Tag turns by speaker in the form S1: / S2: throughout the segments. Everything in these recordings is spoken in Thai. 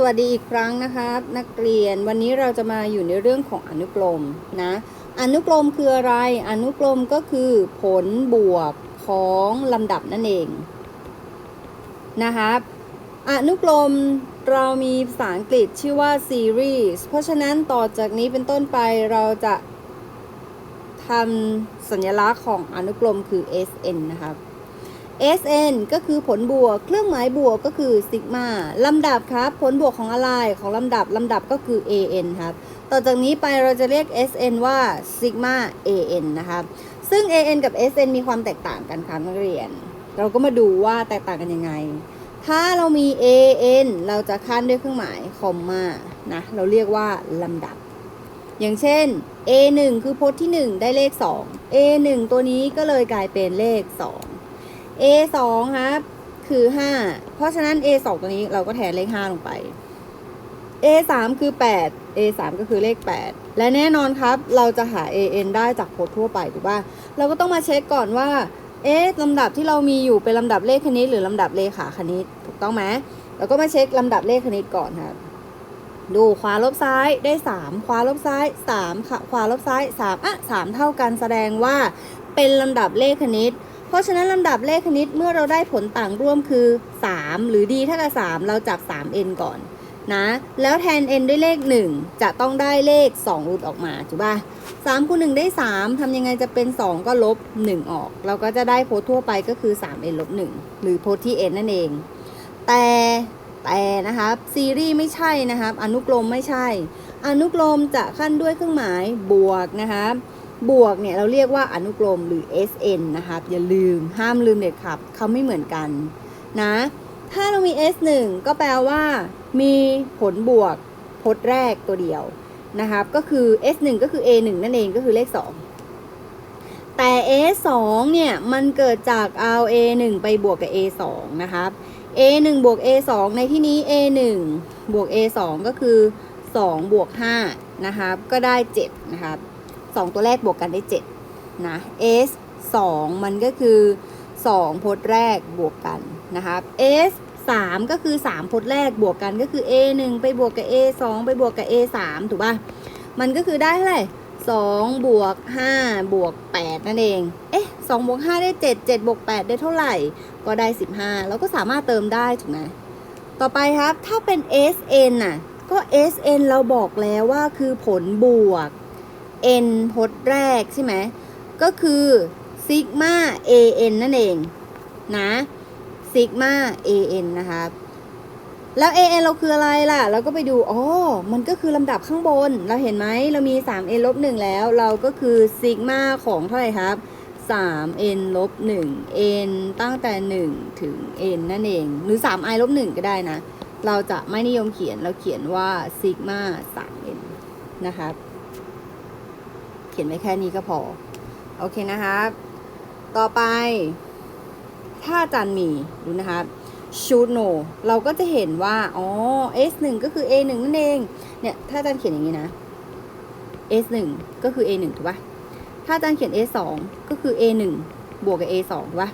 S1: สวัสดีอีกครั้งนะครับนักเรียนวันนี้เราจะมาอยู่ในเรื่องของอนุกรมนะอนุกรมคืออะไร อนุกรมก็คือผลบวกของลำดับนั่นเองนะครับอนุกรมเรามีภาษาอังกฤษชื่อว่า series เพราะฉะนั้นต่อจากนี้เป็นต้นไปเราจะทำสัญลักษณ์ของอนุกรมคือ SN นะครับ SN ก็คือผลบวก เครื่องหมายบวกก็คือซิกมาลำดับครับ ผลบวกของอะไรของลำดับลำดับก็คือ AN ครับ ต่อจากนี้ไปเราจะเรียก SN ว่าซิกมา AN นะครับ ซึ่ง AN กับ SN มีความแตกต่างกันครับนักเรียน เราก็มาดูว่าแตกต่างกันยังไง ถ้าเรามี AN เราจะขั้นด้วยเครื่องหมายคอมมานะ เราเรียกว่าลำดับ อย่างเช่น A1 คือพจน์ที่ 1 ได้เลข 2 A1 ตัวนี้ก็เลยกลายเป็นเลข 2 A 2ครับคือ 5 เพราะฉะนั้น A 2ตัวนี้เราก็แทนเลข 5 ลงไป A 3คือ 8 A 3ก็คือเลข 8 และแน่นอนครับ เราจะหา AN ได้จากโพจน์ทั่วไปถูกป่ะเราก็ต้องมาเช็คก่อนว่า เอ๊ะลำดับที่เรามีอยู่เป็นลำดับเลขคณิต หรือลำดับเลขาคณิต ถูกต้องไหมเราก็มาเช็คลำดับเลขคณิตก่อนครับดูขวาลบซ้ายได้ 3 ขวาลบซ้าย 3 ค่ะ ขวาลบซ้าย 3 อะ 3 เท่ากันแสดงว่าเป็นลำดับเลขคณิต เพราะฉะนั้นลำดับเลขคณิตเมื่อเราได้ผลต่างร่วมคือ 3 หรือดีเท่ากับ 3 เราจับ 3n ก่อนนะแล้วแทน n ด้วยเลข 1 จะต้องได้เลข 2 รูดออกมาถูกป่ะ3คูณ1ได้ 3ทำยังไงจะเป็น 2 ก็ลบ 1 ออก เราก็จะได้โพสทั่วไปก็คือ 3n ลบ 1 หรือโพสที่ n นั่นเอง แต่แต่นะครับซีรีส์ไม่ใช่นะครับ อนุกรมไม่ใช่ อนุกรมจะขั้นด้วยเครื่องหมายบวกนะครับ บวกเนี่ยเราเรียกว่าอนุกรมหรือ SN นะครับอย่าลืมห้ามลืมเด็ดขาดเขาไม่เหมือนกันนะถ้าเรามี S1 ก็แปลว่า มีผลบวกพจน์แรกตัวเดียวนะครับก็คือ S1 ก็คือ A1 นั่นเองก็คือเลข 2 แต่ A2 เนี่ยมันเกิดจากเอา A1 ไปบวกกับ A2 นะครับ A1 บวก A2 ในที่นี้ A1 บวก A2 ก็คือ 2 บวก 5 นะครับ ก็ได้ 7 นะครับ 2 ตัวแรกบวกกันได้7นะ S 2 มันก็คือ 2 พจน์แรกบวกกันนะครับ S 3 ก็คือ 3 พจน์แรกบวกกันก็คือ A 1ไปบวกกับ A 2ไปบวกกับ A 3ถูกป่ะ มันก็คือได้เท่าไหร่2บวก5บวก8นั่นเอง เอ๊ะ2บวก5ได้ 7 7บวก8ได้เท่าไหร่ ก็ได้ 15 แล้วก็สามารถเติมได้ถูกไหมต่อไปครับ ถ้าเป็น SN น่ะ ก็ SN เราบอกแล้วว่าคือผลบวก n พจน์แรกใช่ไหม ก็คือซิกมา an นั่นเอง นะซิกมา an นะครับแล้ว an เราคืออะไรล่ะ เราก็ไปดู อ๋อ มันก็คือลำดับข้างบน เราเห็นไหม เรามี 3n ลบ1แล้ว เราก็คือซิกมาของเท่าไหร่ครับ 3n ลบ1 n ตั้งแต่ 1 ถึง n นั่นเอง หรือ 3i ลบ1ก็ได้นะ เราจะไม่นิยมเขียน เราเขียนว่าซิกมา 3n นะครับ ขียนไว้แค่นี้ก็พอ โอเคนะครับต่อไป ถ้าจารย์มีดูนะครับ should know เราก็จะเห็นว่า อ๋อ s 1ก็คือ a 1นั่นเอง เนี่ย ถ้าจารย์เขียนอย่างนี้นะ s 1ก็คือ a 1ถูกปะถ้าจารย์เขียน s 2ก็คือ a 1บวกกับ a 2ถูกปะ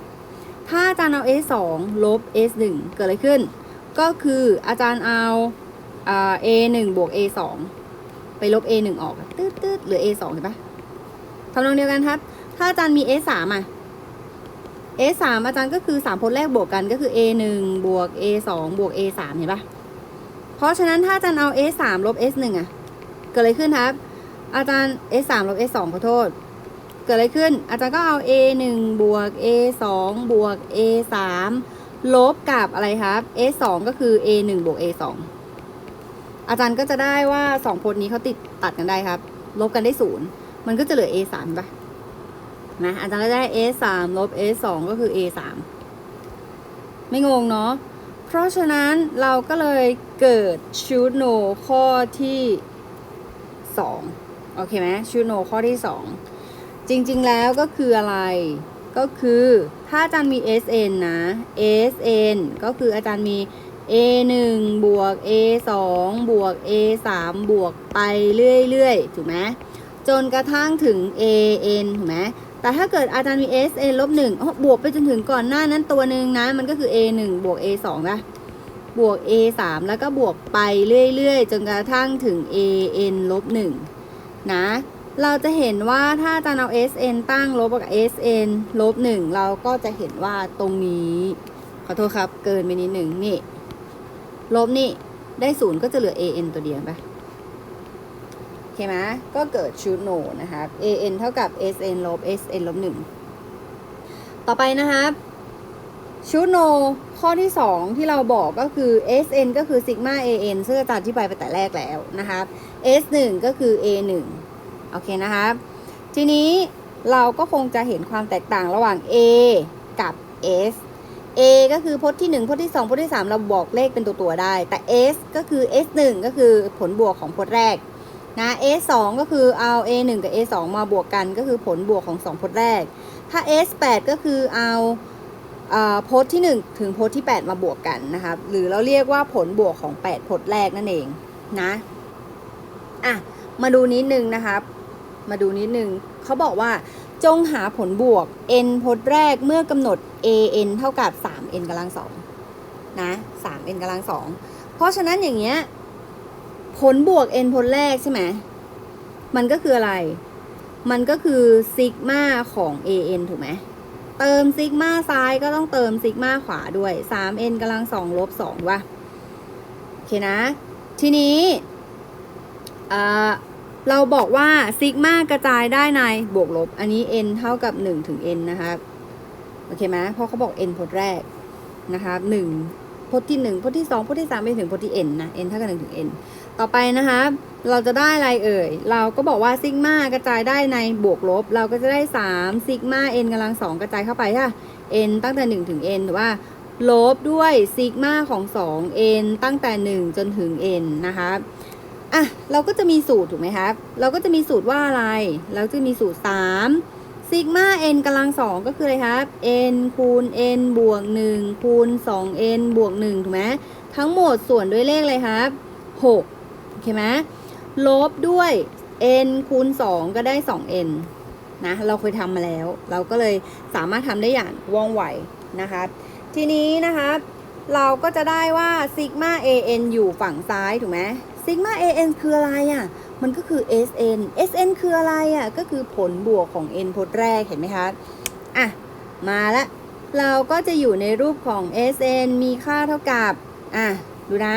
S1: ถ้าอาจารย์เอา s 2ลบ s 1เกิดอะไรขึ้น ก็คืออาจารย์เอาอ่า a 1บวก a 2ไปลบ a 1ออกตืดตืดเหลือ a 2เห็นปะ ทำนองเดียวกันครับ ถ้าอาจารย์มี s 3อะ s 3อาจารย์ก็คือ3พจน์แรกบวกกันก็คือ a 1บวก a 2บวก a 3เห็นปะเพราะฉะนั้นถ้าอาจารย์เอา s 3ลบ s 1อะ เกิดอะไรขึ้นครับ อาจารย์ s 3ลบ s 2ขอโทษ เกิดอะไรขึ้น อาจารย์ก็เอา a 1บวก a 2บวก a 3ลบกับอะไรครับ s 2ก็คือ a 1บวก a 2อาจารย์ก็จะได้ว่า2พจน์นี้เขาติดตัดกันได้ครับ ลบกันได้ศูนย์ มันก็จะเหลือ a 3ปะนะอาจารย์ก็ได้ a 3 ลบ a 2 ก็คือ a 3 ไม่งงเนาะ เพราะฉะนั้นเราก็เลยเกิด should know ข้อที่ 2 โอเคไหม should know ข้อที่ 2 จริงๆแล้วก็คืออะไร ก็คือถ้าอาจารย์มี SN นะ SN ก็คืออาจารย์มี A 1บวก A 2บวก A 3บวกไปเรื่อยๆ ถูกไหม จนกระทั่งถึง AN ถูกไหมแต่ถ้าเกิดอาจารย์มี SN ลบ1อ๋อบวกไปจนถึงก่อนหน้านั้นตัวหนึ่งนะ มันก็คือ A 1บวก A 2นะบวก a 3แล้วก็บวกไปเรื่อยๆ จนกระทั่งถึง a n ลบ1นะ เราจะเห็นว่าถ้าอาจารย์เอา sn ตั้งลบกับ sn ลบ1เราก็จะเห็นว่าตรงนี้ ขอโทษครับเกินไปนิดหนึ่งนี่ ลบนี่ได้ศูนย์ก็จะเหลือ an ตัวเดียวไป เคไหมก็เกิดชุดโนนะครับ an เท่ากับ sn ลบ sn ลบ1ต่อไปนะครับชุดโนข้อที่ 2 ที่เราบอกก็คือ sn ก็คือซิกมา an ซึ่งอาจารย์อธิบายไปแต่แรกแล้วนะครับ s1 ก็คือ a1 โอเคนะครับ ทีนี้เราก็คงจะเห็นความแตกต่างระหว่าง a กับ s a ก็คือพจน์ที่ 1พจน์ที่ 2พจน์ที่ 3 เราบอกเลขเป็นตัวตัวได้ แต่ s ก็คือ s1 ก็คือผลบวกของพจน์แรก นะ s2 ก็คือเอา a1 กับ a2 มาบวกกันก็คือผลบวกของ 2 พจน์แรก ถ้า s8 ก็คือเอาเอ่อพจน์ที่ 1 ถึงพจน์ที่ 8 มาบวกกันนะครับหรือเราเรียกว่าผลบวกของ 8 พจน์แรกนั่นเองนะอะมาดูนิดนึงนะครับมาดูนิดนึงเขาบอกว่าจงหาผลบวก n พจน์แรกเมื่อกำหนด an เท่ากับ 3n กำลังสองนะ 3n กำลังสองเพราะฉะนั้นอย่างเงี้ย ผลบวก n พจน์แรกใช่ไหม มันก็คืออะไร มันก็คือซิกมาของ an ถูกไหม เติมซิกมาซ้ายก็ต้องเติมซิกมาขวาด้วย 3n กำลังสองลบ2ว่ะ โอเคนะ ทีนี้เอ่าเราบอกว่าซิกมากระจายได้ในบวกลบ อันนี้ n เท่ากับ 1 ถึง n นะครับโอเคไหมเพราะเขาบอก n พจน์แรกนะครับ1พจน์ที่ 1พจน์ที่ 2พจน์ที่ 3 ไปถึงพจน์ที่ n นะ n เท่ากับ 1 ถึง n ต่อไปนะครับเราจะได้อะไรเอ่ย เราก็บอกว่าซิกมากระจายได้ในบวกลบ เราก็จะได้3ซิกมา n กำลัง2กระจายเข้าไปค่ะ n ตั้งแต่ 1 ถึง n หรือว่า ลบด้วยซิกมาของ 2 n ตั้งแต่ 1 จนถึง n นะครับอะเราก็จะมีสูตรถูกไหมครับ เราก็จะมีสูตรว่าอะไร เราจะมีสูตร3ซิกมา n กำลัง2ก็คืออะไรครับ n คูณ n บวก 1 คูณ 2n บวก1ถูกไหมทั้งหมดส่วนด้วยเลขอะไรครับ 6 โอเคไหมลบด้วย n คูณ 2 ก็ได้ 2n นะ เราเคยทำมาแล้ว เราก็เลยสามารถทำได้อย่างว่องไวนะครับทีนี้นะครับเราก็จะได้ว่าซิกมา an อยู่ฝั่งซ้าย ถูกไหมซิกมา an คืออะไรอะ มันก็คือ sn sn คืออะไรอะ ก็คือผลบวกของ n พจน์แรก เห็นไหมคะ อะ มาละเราก็จะอยู่ในรูปของ sn มีค่าเท่ากับ อะ ดูนะ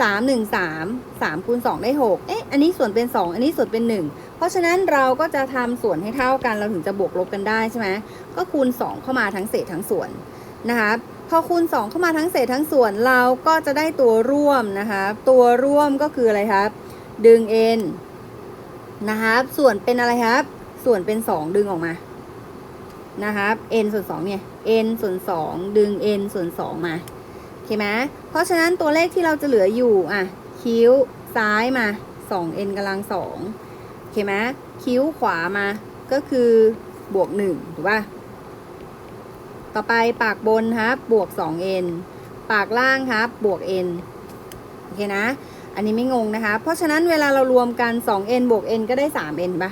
S1: 3 1 3 3คูณ2ได้6เอ๊ะ อันนี้ส่วนเป็น2อันนี้ส่วนเป็น1เพราะฉะนั้นเราก็จะทำส่วนให้เท่ากันเราถึงจะบวกลบกันได้ใช่ไหมก็คูณ2เข้ามาทั้งเศษทั้งส่วนนะคะพอคูณ 2 เข้ามาทั้งเศษทั้งส่วนเราก็จะได้ตัวร่วมนะคะตัวร่วมก็คืออะไรครับ ดึง n นะครับส่วนเป็นอะไรครับ ส่วนเป็น 2 ดึงออกมานะครับ n ส่วน2เนี่ย n ส่วน 2 ดึง n ส่วน 2 มา คไหมเพราะฉะนั้นตัวเลขที่เราจะเหลืออยู่อะคิ้วซ้ายมา 2n กำลัง2โอเคไหมคิ้วขวามาก็คือบวก1ถูกป่ะต่อไปปากบนครับบวก 2n ปากล่างครับบวก n โอเคนะ อันนี้ไม่งงนะคะ เพราะฉะนั้นเวลาเรารวมกัน 2n บวก n ก็ได้ 3n ปะ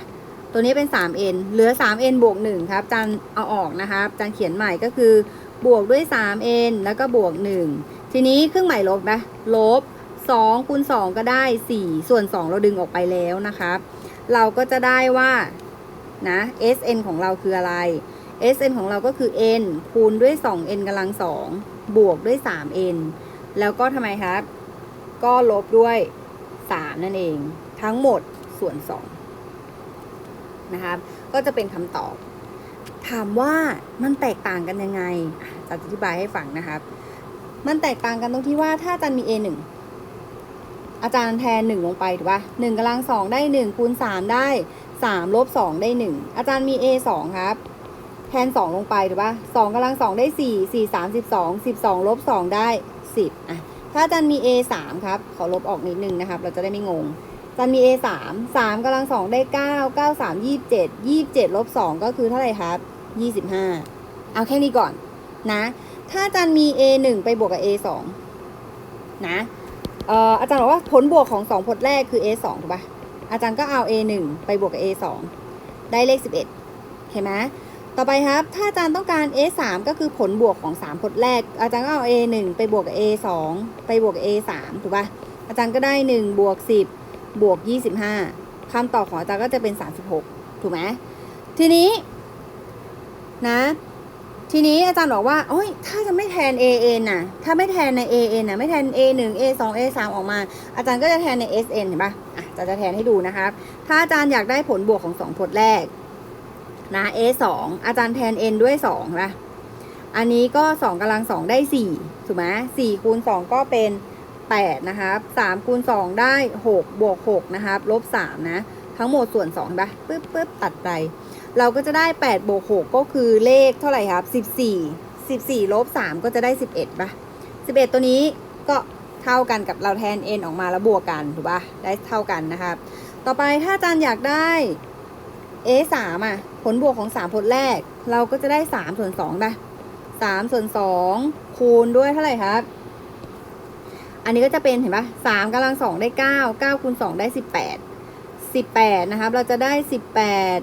S1: ตัวนี้เป็น 3n เหลือ 3n บวก1ครับจันเอาออกนะครับจันเขียนใหม่ก็คือ บวกด้วย 3n แล้วก็บวก 1 ทีนี้เครื่องหมายลบนะลบ2คูณ2ก็ได้ 4 ส่วน 2 เราดึงออกไปแล้วนะครับ เราก็จะได้ว่านะ sn ของเราคืออะไร sn ของเราก็คือ n คูณด้วย 2n กำลัง 2 บวกด้วย 3n แล้วก็ทำไมครับ ก็ลบด้วย 3 นั่นเอง ทั้งหมดส่วน 2 นะครับ ก็จะเป็นคำตอบ ถามว่ามันแตกต่างกันยังไงอะจะอธิบายให้ฟังนะครับ มันแตกต่างกันตรงที่ว่าถ้าอาจารย์มี a 1 อาจารย์แทน 1 ลงไปถูกปะ1กำลัง 2 ได้ 1 คูณ 3 ได้ 3 ลบ 2 ได้ 1 อาจารย์มี a 2 ครับ แทน 2 ลงไปถูกปะ2กำลัง 2 ได้ 4 4 3 12 12 ลบ 2 ได้ 10อะถ้าอาจารย์มี a 3 ครับ ขอลบออกนิดนึงนะครับ เราจะได้ไม่งง อาจารย์มี a 3 3กำลัง2ได้9 9 3 27 27ลบ2ก็คือเท่าไหร่ครับ25เอาแค่นี้ก่อนนะ ถ้าอาจารย์มี a 1ไปบวกกับ a 2นะเอ่ออาจารย์บอกว่าผลบวกของ2พจน์แรกคือ a 2ถูกปะอาจารย์ก็เอา a 1ไปบวกกับ a 2ได้เลข11เห็นไหมต่อไปครับ ถ้าอาจารย์ต้องการ a 3ก็คือผลบวกของ 3 ผลแรก อาจารย์ก็เอา a 1ไปบวกกับ a 2ไปบวกกับ a 3ถูกป่ะ อาจารย์ก็ได้ 1 บวก 10 บวก 25คำตอบของอาจารย์ก็จะเป็น 36 ถูกไหมทีนี้นะ ทีนี้อาจารย์บอกว่าโอ้ยถ้าจะไม่แทน a n น่ะ ถ้าไม่แทนใน a n น่ะ ไม่แทน a 1 a 2 a 3ออกมา อาจารย์ก็จะแทนใน s n เห็นปะอะอาจารย์จะแทนให้ดูนะครับ ถ้าอาจารย์อยากได้ผลบวกของสองผลแรกนะ a 2อาจารย์แทน n ด้วย2นะอันนี้ก็ 2กำลัง 2 ได้4ถูกไหม4คูณ2ก็เป็น 8 นะครับ3คูณ2ได้ 6 บวก 6 นะครับลบ 3 นะ ทั้งหมดส่วน2เห็นปะปึ๊บปึ๊บตัดไปเราก็จะได้ 8 บวก 6 ก็คือเลขเท่าไหร่ครับ 14 14 ลบ 3 ก็จะได้ 11ปะ11 ตัวนี้ก็เท่ากันกับเราแทน n ออกมาแล้วบวกกันถูกปะได้เท่ากันนะครับ ต่อไปถ้าอาจารย์อยากได้ a 3อะ ผลบวกของ 3 ผลแรก เราก็จะได้ 3 ส่วน2ได้3ส่วน2คูณด้วยเท่าไหร่ครับ อันนี้ก็จะเป็นเห็นปะ3กำลัง2ได้9 9คูณ2ได้18 18นะครับเราจะได้18บแปด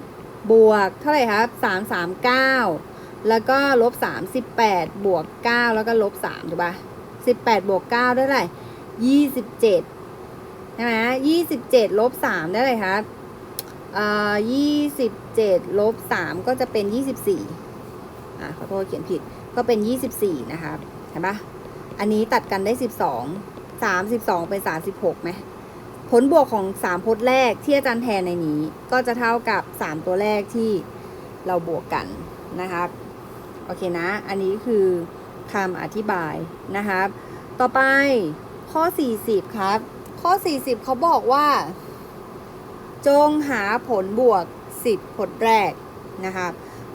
S1: บวกเท่าไหร่ครับ3 3 9แล้วก็ลบ3 18บแปดบวก9แล้วก็ลบ3ถูกปะ18บแปดบวก9ได้เท่าไหร่27ใช่ไหม27ลบ3ได้เลยครับอ่ายี่สิบเจ็ดลบสามก็จะเป็นยี่สิบสี่อ่าขอโทษเขียนผิดก็เป็นยี่สิบสี่นะครับเห็นปะ อันนี้ตัดกันได้สิบสองสามสิบสองเป็นสามสิบหกไหมผลบวกของสามพจน์แรกที่อาจารย์แทนในนี้ ก็จะเท่ากับสามตัวแรกที่เราบวกกันนะครับโอเคนะ อันนี้คือคำอธิบายนะครับ ต่อไปข้อ 40 ครับ ข้อ 40 เขาบอกว่า จงหาผลบวก 10 ผลแรกนะครับ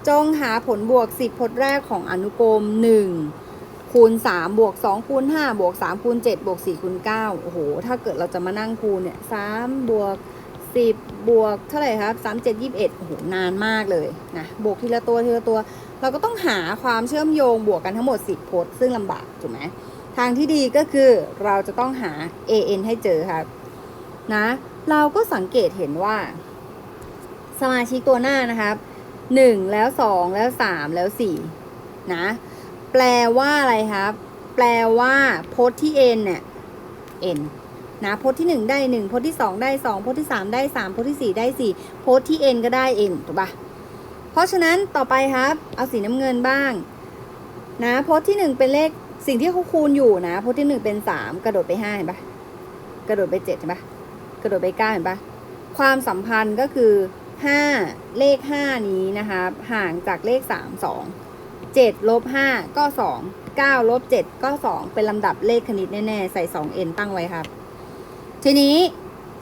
S1: จงหาผลบวก 10 ผลแรกของอนุกรม 1 คูณ3บวก2คูณ5บวก3คูณ7บวก4คูณ9โอ้โห ถ้าเกิดเราจะมานั่งคูณเนี่ย3บวก10บวกเท่าไหร่ครับ3 7 21โอ้โห นานมากเลยนะ บวกทีละตัวทีละตัว เราก็ต้องหาความเชื่อมโยงบวกกันทั้งหมด 10พจน์ซึ่งลำบาก ถูกไหมทางที่ดีก็คือเราจะต้องหา an ให้เจอครับนะเราก็สังเกตเห็นว่า สมาชิกตัวหน้านะครับหนึ่งแล้วสองแล้วสามแล้วสี่นะ แปลว่าอะไรครับ แปลว่าพจน์ที่ n เนี่ย n นะพจน์ที่หนึ่งได้หนึ่งพจน์ที่สองได้สองพจน์ที่สามได้สามพจน์ที่สี่ได้สี่พจน์ที่ n ก็ได้ n ถูกปะเพราะฉะนั้นต่อไปครับ เอาสีน้ำเงินบ้าง นะพจน์ที่หนึ่งเป็นเลขสิ่งที่เขาคูณอยู่นะพจน์ที่หนึ่งเป็นสามกระโดดไปห้าเห็นปะกระโดดไปเจ็ดเห็นปะกระโดดไปเก้าเห็นปะความสัมพันธ์ก็คือ 5 เลข 5 นี้นะครับห่างจากเลข 3 2 7ลบ5ก็ 2 9ลบ7ก็ 2 เป็นลำดับเลขคณิตแน่ ๆ ใส่ 2n ตั้งไว้ครับ ทีนี้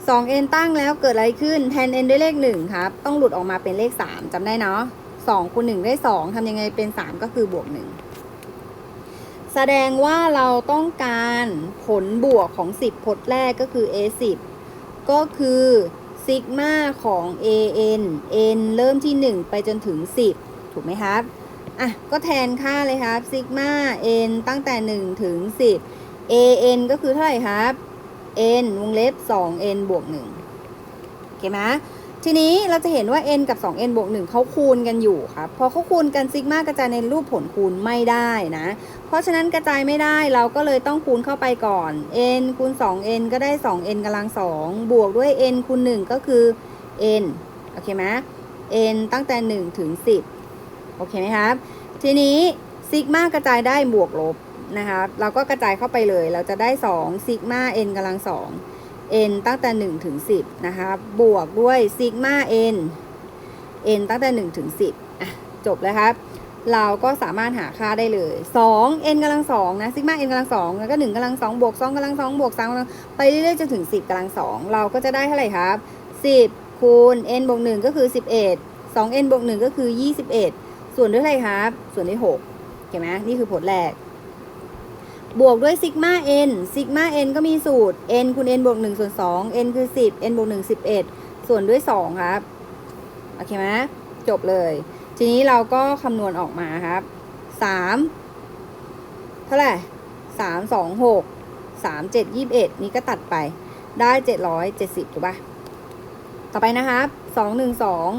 S1: 2n ตั้งแล้วเกิดอะไรขึ้นแทน n ด้วยเลข 1 ครับ ต้องหลุดออกมาเป็นเลข 3จำได้เนาะ2คูณ1ได้ 2ทำยังไงเป็น 3 ก็คือบวก 1 แสดงว่าเราต้องการผลบวกของ 10 พจน์แรกก็คือ a 10ก็คือซิกมาของ an n เริ่มที่ 1 ไปจนถึง 10 ถูกไหมครับ อะ ก็แทนค่าเลยครับซิกมา n ตั้งแต่ 1 ถึง 10 an ก็คือเท่าไหร่ครับ n วงเล็บ 2n บวก1โอเคไหมทีนี้เราจะเห็นว่า n กับ 2n บวก1เขาคูณกันอยู่ครับ พอเขาคูณกันซิกมากระจายในรูปผลคูณไม่ได้นะ เพราะฉะนั้นกระจายไม่ได้เราก็เลยต้องคูณเข้าไปก่อน n คูณ 2n ก็ได้ 2n กำลัง 2 บวกด้วย n คูณ 1 ก็คือ n โอเคไหม n ตั้งแต่ 1 ถึง 10 โอเคไหมครับทีนี้ซิกมากระจายได้บวกลบนะครับเราก็กระจายเข้าไปเลย เราจะได้2ซิกมา n กำลัง2 n ตั้งแต่1ถึง10นะครับวกด้วยซิกมา n n ตั้งแต่1ถึง10อะจบเลยครับเราก็สามารถหาค่าได้เลย 2 n กำลัง2นะซิกมา n กำลัง2แล้วก็1กำลัง2บวก2กำลัง2บวก3กำลังไปเรื่อยๆจนถึง 10กำลัง2เราก็จะได้เท่าไหร่ครับ 10 คูณ n บวก1ก็คือ 11 2 n บวก1ก็คือ 21 ส่วนด้วยอะไรครับ ส่วนด้วย6เห็นไหมนี่คือผลแรก บวกด้วยซิกมา n ซิกมา n ก็มีสูตร n คูณ n บวก1ส่วน2 n คือ10 n บวก1 11ส่วนด้วย2ครับ โอเคไหมจบเลย ทีนี้เราก็คำนวณออกมาครับ3เท่าไหร่3 2 6 3 7 21นี้ก็ตัดไปได้770ถูกปะต่อไปนะครับ2 1 2สอง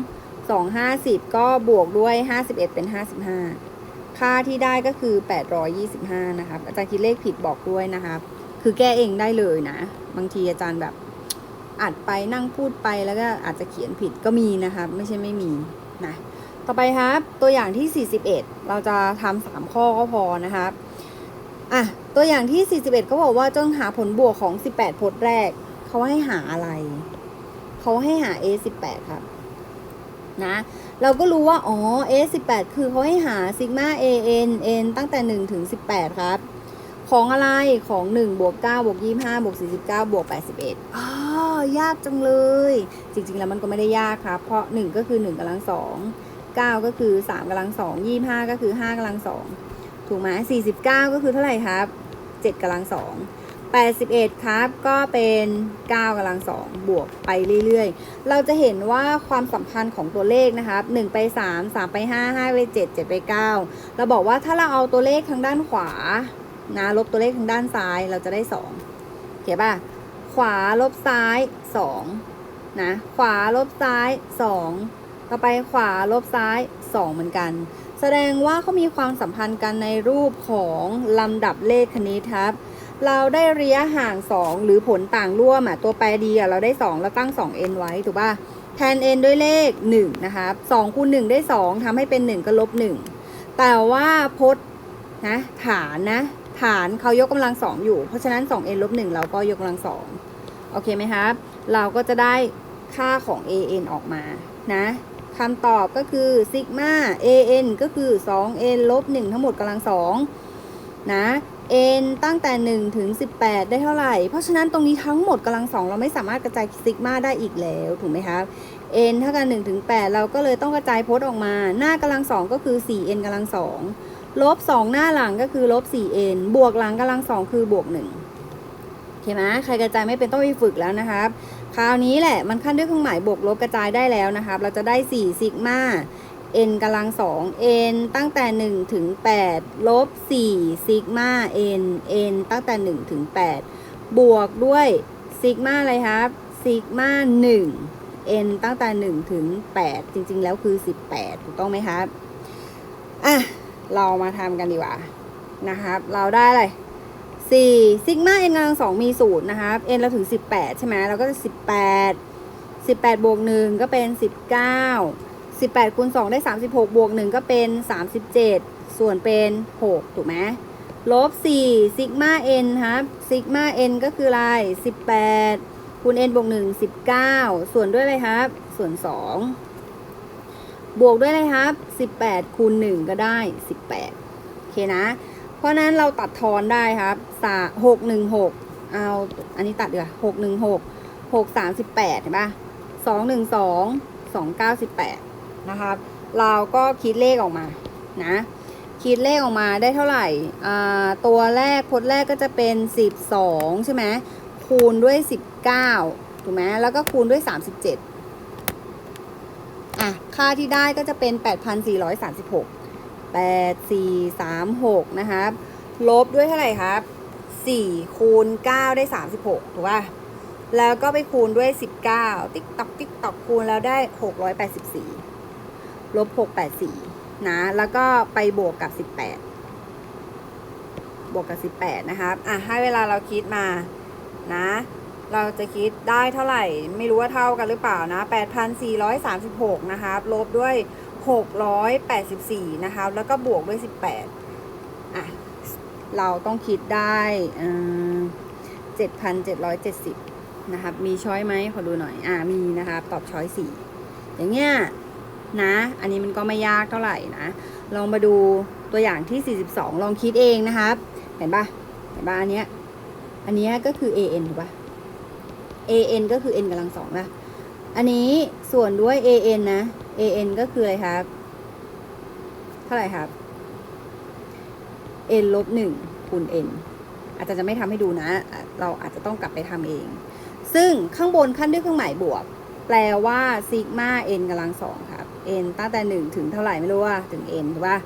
S1: ห้าสิบก็บวกด้วยห้าสิบเอ็ดเป็นห้าสิบห้าค่าที่ได้ก็คือแปดร้อยี่สิบห้านะครับ อาจารย์คิดเลขผิดบอกด้วยนะครับ คือแก้เองได้เลยนะ บางทีอาจารย์แบบอัดไปนั่งพูดไปแล้วก็อาจจะเขียนผิดก็มีนะครับ ไม่ใช่ไม่มีนะต่อไปครับ ตัวอย่างที่ 41 เราจะทำสามข้อก็พอนะครับอะตัวอย่างที่ 41เขาบอกว่าจงหาผลบวกของ 18 พจน์แรก เขาให้หาอะไร เขาให้หา a 18 ครับ นะ เราก็รู้ว่า อ๋อ a 18คือเขาให้หาซิกมา a n n ตั้งแต่ 1 ถึง 18 ครับ ของอะไรของ 1 บวก 9 บวก 25 บวก 49 บวก 81อ๋อยากจังเลย จริง ๆ แล้วมันก็ไม่ได้ยากครับ เพราะ 1 ก็คือ 1กำลัง2 9 ก็คือ 3กำลัง2 25 ก็คือ 5กำลัง2ถูกไหม49 ก็คือเท่าไหร่ครับ 7กำลัง2 81ครับก็เป็น9กำลัง2บวกไปเรื่อยๆ เราจะเห็นว่าความสัมพันธ์ของตัวเลขนะครับ1ไป3 3ไป5 5ไป7 7ไป9เราบอกว่าถ้าเราเอาตัวเลขทางด้านขวานะลบตัวเลขทางด้านซ้ายเราจะได้2เขียนป่ะขวาลบซ้าย2นะขวาลบซ้าย 2 ต่อไปขวาลบซ้าย 2 เหมือนกัน แสดงว่าเขามีความสัมพันธ์กันในรูปของลำดับเลขคณิตครับ เราได้ระยะห่าง 2 หรือผลต่างร่วมอะตัวแปรดีอะเราได้ 2 แล้วตั้ง 2n ไว้ถูกป่ะแทน n ด้วยเลข 1 นะครับ2คูณ1ได้ 2ทำให้เป็น 1 ก็ลบ 1 แต่ว่าพจน์นะฐานนะฐานเขายกกำลัง 2 อยู่ เพราะฉะนั้น 2n ลบ 1 เราก็ยกกำลัง 2 โอเคไหมครับ เราก็จะได้ค่าของ an ออกมานะคำตอบก็คือซิกมา an ก็คือ 2n ลบ 1 ทั้งหมดกำลัง2นะ n ตั้งแต่1ถึง18 ได้เท่าไหร่ เพราะฉะนั้นตรงนี้ทั้งหมดกำลัง2เราไม่สามารถกระจายซิกมาได้อีกแล้วถูกไหมครับ n เท่ากัน1ถึง8เราก็เลยต้องกระจายโพจน์ออกมา หน้ากำลัง2ก็คือ 4n กำลัง2ลบ2หน้าหลังก็คือลบ 4n บวกหลังกำลัง2คือบวก1โอเคไหมใครกระจายไม่เป็นต้องไปฝึกแล้วนะครับ คราวนี้แหละมันขั้นด้วยเครื่องหมายบวกลบกระจายได้แล้วนะครับ เราจะได้4ซิกมา n กำลัง2 n ตั้งแต่ 1 ถึง 8 ลบ 4 ซิกมา n n ตั้งแต่ 1 ถึง 8 บวกด้วยซิกมาอะไรครับ ซิกมา 1 n ตั้งแต่ 1 ถึง 8 จริง ๆ แล้วคือ 18 ถูกต้องไหมครับ อะ เรามาทำกันดีกว่า นะครับ เราได้อะไรสี่ซิกมา n กำลังสองมีสูตรนะครับ n เราถึงสิบแปดใช่ไหมเราก็จะสิบแปดสิบแปดบวกหนึ่งก็เป็นสิ บเก้าสิบแปดคูณสองได้สามสิบหกบวกหนึ่งก็เป็นสามสิบเจ็ดส่วนเป็นหกถูกไหมลบสี่ซิกมา n ครับซิกมา n ก็คืออะไรสิบแปดคูณ n บวกหนึ่งสิบเก้าส่วนด้วยอะไรครับ ส่วนสองบวกด้วยอะไรครับสิบแปดคูณหนึ่งก็ได้สิบแปดโอเคนะ เพราะนั้นเราตัดทอนได้ครับสาหกหนึ่งหกเอา อันนี้ตัดเดี๋ยวหกหนึ่งหกหกสามสิบแปดเห็นปะสองห นะครัเราก็คิดเลขออกมานะคิดเลขออกมาได้เท่าไหร่ตัวแรกพจน์แรกก็จะเป็น 12 ใช่ไหมคูณด้วย 19 ถูกไหมแล้วก็คูณด้วย 37 อะ ค่าที่ได้ก็จะเป็น 8,436 8436 นะครับ ลบด้วยเท่าไหร่ครับ 4 คูณ 9 ได้ 36 ถูกป่ะ แล้วก็ไปคูณด้วย 19 ติ๊กตอกติ๊กตอกคูณแล้วได้ 684 ลบหกแปดสี่นะ แล้วก็ไปบวกกับสิบแปดบวกกับสิบแปดนะครับอะให้เวลาเราคิดมานะ เราจะคิดได้เท่าไหร่ ไม่รู้ว่าเท่ากันหรือเปล่านะแปดพันสี่ร้อยสามสิบหกนะครับลบด้วย684นะครับ แล้วก็บวกด้วย18อะเราต้องคิดได้เจ็ดพันเจ็ดร้อ่อ7,770นะครับ มีช้อยไหมขอดูหน่อย อ่า มีนะครับ ตอบช้อย4อย่างเงี้ย นะ อันนี้มันก็ไม่ยากเท่าไหร่นะ ลองมาดูตัวอย่างที่ 42 ลองคิดเองนะครับ เห็นปะเห็นปะอันเนี้ย อันเนี้ยก็คือ an ถูกปะ an ก็คือ n กำลังสองนะ อันนี้ส่วนด้วย an นะ an ก็คืออะไรครับ เท่าไหร่ครับ n ลบหนึ่งคูณ n อาจจะจะไม่ทำให้ดูนะอะเราอาจจะต้องกลับไปทำเอง ซึ่งข้างบนขั้นด้วยเครื่องหมายบวก แปลว่าซิกมา n กำลังสองค n ตั้งแต่หนึ่งถึงเท่าไหร่ไม่รู้ว่าถึง n ถูกป่ะ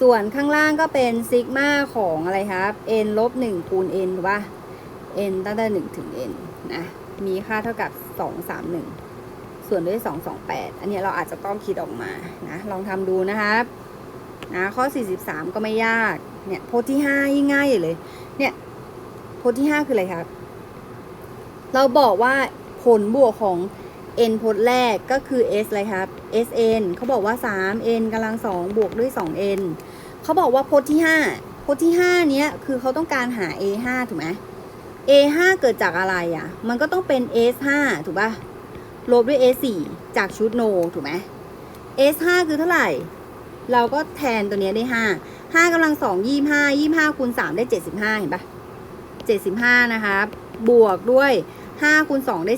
S1: ส่วนข้างล่างก็เป็นซิกมาของอะไรครับ n ลบหนึ่งคูณ n ถูกป่ะ n ตั้งแต่หนึ่งถึง n นะมีค่าเท่ากับสองสามหนึ่งส่วนด้วย228อันเนี้ยเราอาจจะต้องคิดออกมานะลองทำดูนะครับนะข้อ 43 ก็ไม่ยาก เนี่ยโพที่ 5 ยิ่งง่ายเลย เนี่ยโพที่ 5 คืออะไรครับ เราบอกว่าผลบวกของ n พจน์แรกก็คือ s อะไรครับ sn เขาบอกว่า 3n กำลัง 2 บวกด้วย 2n เขาบอกว่าพจน์ที่ 5พจน์ที่ 5 เนี้ยคือเขาต้องการหา a 5 ถูกไหม a 5 เกิดจากอะไรอะ มันก็ต้องเป็น s 5 ถูกปะลบด้วย s 4จากชุด no ถูกไหม s 5 คือเท่าไหร่ เราก็แทนตัวเนี้ยได้ 5 5กำลัง2 25 25คูณ3ได้75เห็นปะ75นะครับบวกด้วย5คูณ2ได้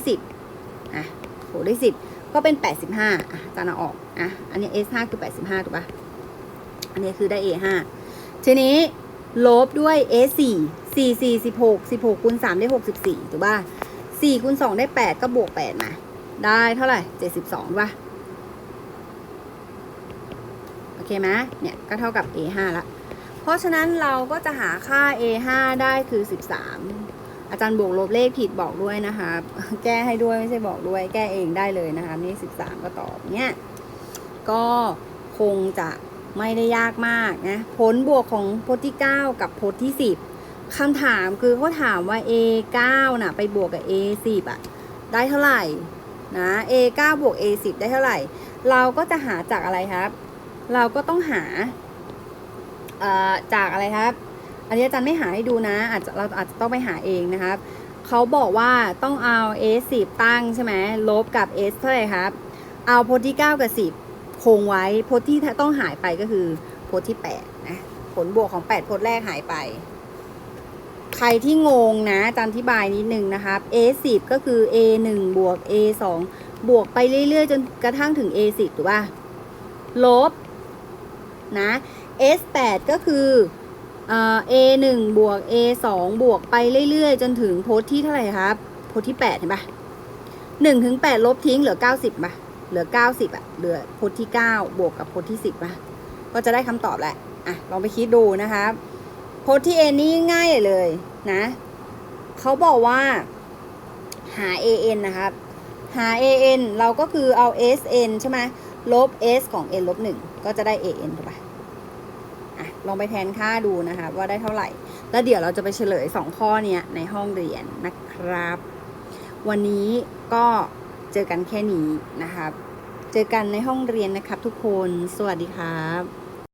S1: 10อะโหได้10 ก็เป็น 85อะจารย์เอาออกอะอันนี้ s 5 คือ 85 ถูกปะอันนี้คือได้ a 5 ทีนี้ลบด้วย a 4 4 4 16 16คูณ3ได้ 64 ถูกป่ะ4คูณ2ได้ 8 ก็บวก 8 มา ได้เท่าไหร่ 72ถูกป่ะ โอเคไหมเนี่ย ก็เท่ากับ a 5 ละ เพราะฉะนั้นเราก็จะหาค่า a 5 ได้คือ 13 อาจารย์บวกลบเลขผิดบอกด้วยนะคะ แก้ให้ด้วยไม่ใช่บอกด้วย แก้เองได้เลยนะคะนี่13ก็ตอบเนี่ยก็คงจะไม่ได้ยากมากนะผลบวกของพจน์ที่ 9 กับพจน์ที่ 10คำถามคือเขาถามว่า a 9 น่ะไปบวกกับ a 10 อะได้เท่าไหร่นะ a 9 บวก a 10 ได้เท่าไหร่ เราก็จะหาจากอะไรครับ เราก็ต้องหาจากอะไรครับ อันนี้อาจารย์ไม่หาให้ดูนะ อาจจะเราอาจจะต้องไปหาเองนะครับเขาบอกว่าต้องเอา a 10ตั้งใช่ไหมลบกับ s เท่าไหร่ครับ เอาโพจน์ที่ 9 กับ 10 คงไว้โพจน์ที่ต้องหายไปก็คือโพจน์ที่8นะผลบวกของ8พจน์แรกหายไป ใครที่งงนะอาจารย์อธิบายนิดนึงนะครับ a 10ก็คือ a 1บวก a 2บวกไปเรื่อยๆ จนกระทั่งถึง a 10ถูกป่ะลบนะ s 8ก็คือ เอ่อ a 1บวก a 2บวกไปเรื่อยๆ จนถึงโพสต์ที่เท่าไหร่ครับ โพสต์ที่8เห็นปะ1ถึง8ลบทิ้งเหลือ90ป่ะเหลือ90อะเหลือโพสต์ที่9บวกกับโพสต์ที่10ป่ะก็จะได้คำตอบแหละอะลองไปคิดดูนะครับโพสต์ที่ a นี่ง่ายเลยนะเขาบอกว่าหา an นะครับหา an เราก็คือเอา sn ใช่ไหมลบ s ของ n ลบ1ก็จะได้ an ถูกปะ ลองไปแทนค่าดูนะคะว่าได้เท่าไหร่ แล้วเดี๋ยวเราจะไปเฉลย 2 ข้อเนี้ยในห้องเรียนนะครับ วันนี้ก็เจอกันแค่นี้นะครับ เจอกันในห้องเรียนนะครับทุกคน สวัสดีครับ